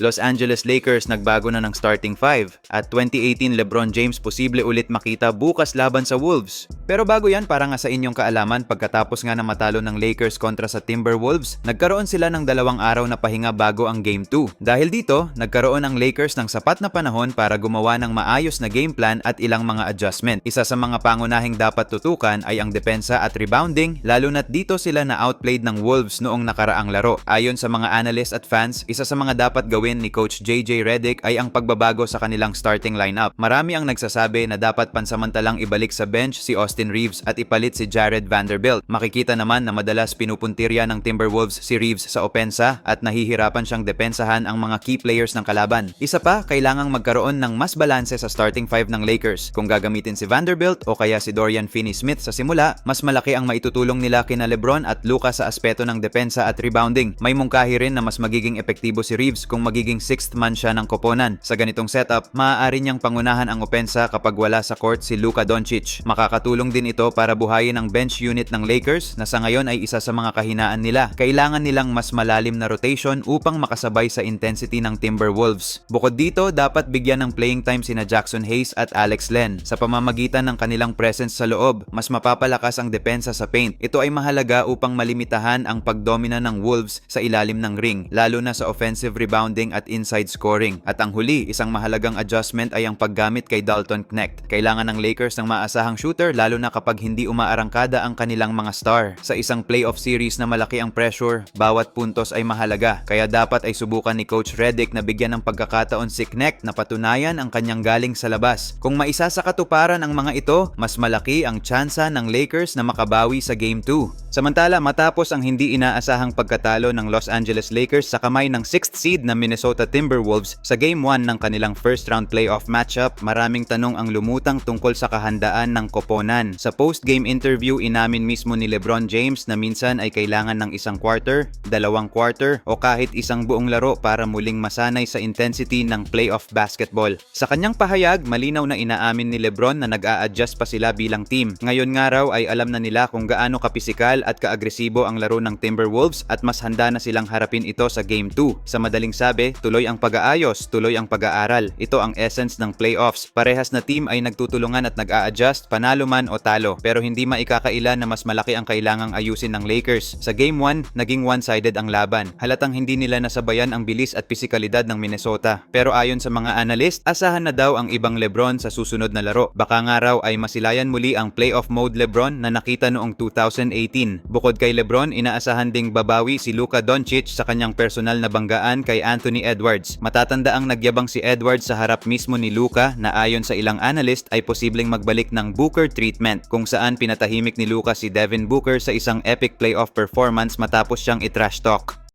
Los Angeles Lakers nagbago na ng starting five. At 2018 LeBron James posible ulit makita bukas laban sa Wolves. Pero bago yan, para nga sa inyong kaalaman, pagkatapos nga na matalo ng Lakers kontra sa Timberwolves, nagkaroon sila ng dalawang araw na pahinga bago ang Game 2. Dahil dito, nagkaroon ang Lakers ng sapat na panahon para gumawa ng maayos na game plan at ilang mga adjustment. Isa sa mga pangunahing dapat tutukan ay ang depensa at rebounding, lalo na't dito sila na outplayed ng Wolves noong nakaraang laro. Ayon sa mga analyst at fans, isa sa mga dapat gawin ni Coach JJ Redick ay ang pagbabago sa kanilang starting lineup. Marami ang nagsasabi na dapat pansamantalang ibalik sa bench si Austin Reeves at ipalit si Jared Vanderbilt. Makikita naman na madalas pinupuntirya ng Timberwolves si Reeves sa opensa at nahihirapan siyang depensahan ang mga key players ng kalaban. Isa pa, kailangang magkaroon ng mas balanse sa starting five ng Lakers. Kung gagamitin si Vanderbilt o kaya si Dorian Finney-Smith sa simula, mas malaki ang maitutulong nila kina Lebron at Luka sa aspeto ng depensa at rebounding. May mungkahi rin na mas magiging epektibo si Reeves kung magiging sixth man siya ng koponan. Sa ganitong setup, maaari niyang pangunahan ang opensa kapag wala sa court si Luka Doncic. Makakatulong din ito para buhayin ang bench unit ng Lakers na sa ngayon ay isa sa mga kahinaan nila. Kailangan nilang mas malalim na rotation upang makasabay sa intensity ng Timberwolves. Bukod dito, dapat bigyan ng playing time sina Jackson Hayes at Alex Len. Sa pamamagitan ng kanilang presence sa loob, mas mapapalakas ang depensa sa paint. Ito ay mahalaga upang malimitahan ang pagdomina ng Wolves sa ilalim ng ring, lalo na sa offensive rebounding at inside scoring. At ang huli, isang mahalagang adjustment ay ang paggamit kay Dalton Knecht. Kailangan ng Lakers ng maasahang shooter lalo na kapag hindi umaarangkada ang kanilang mga star. Sa isang playoff series na malaki ang pressure, bawat puntos ay mahalaga. Kaya dapat ay subukan ni Coach Redick na bigyan ng pagkakataon si Knecht na patunayan ang kanyang galing sa labas. Kung maisa sa katuparan ang mga ito, mas malaki ang tsansa ng Lakers na makabawi sa Game 2. Samantala, matapos ang hindi inaasahang pagkatalo ng Los Angeles Lakers sa kamay ng 6th seed na Minnesota Timberwolves sa Game 1 ng kanilang first round playoff matchup, maraming tanong ang lumutang tungkol sa kahandaan ng koponan. Sa post-game interview, inamin mismo ni LeBron James na minsan ay kailangan ng isang quarter, dalawang quarter, o kahit isang buong laro para muling masanay sa intensity ng playoff basketball. Sa kanyang pahayag, malinaw na inaamin ni LeBron na nag-a-adjust pa sila bilang team. Ngayon nga raw ay alam na nila kung gaano kapisikal at kaagresibo ang laro ng Timberwolves at mas handa na silang harapin ito sa Game 2. Sa madaling sabi, tuloy ang pag-aayos, tuloy ang pag-aaral. Ito ang essence ng playoffs. Parehas na team ay nagtutulungan at nag-a-adjust, panalo man o talo. Pero hindi maikakaila na mas malaki ang kailangang ayusin ng Lakers. Sa Game 1, naging one-sided ang laban. Halatang hindi nila nasabayan ang bilis at pisikalidad ng Minnesota. Pero ayon sa mga analyst, asahan na daw ang ibang Lebron sa susunod na laro. Baka nga raw ay masilayan muli ang playoff mode Lebron na nakita noong 2018. Bukod kay Lebron, inaasahan ding babawi si Luka Doncic sa kanyang personal na banggaan kay Anthony Edwards. Matatanda ang nagyabang si Edwards sa harap mismo ni Luka na ayon sa ilang analyst ay posibleng magbalik ng Booker treatment kung saan pinatahimik ni Luka si Devin Booker sa isang epic playoff performance matapos siyang itrash talk.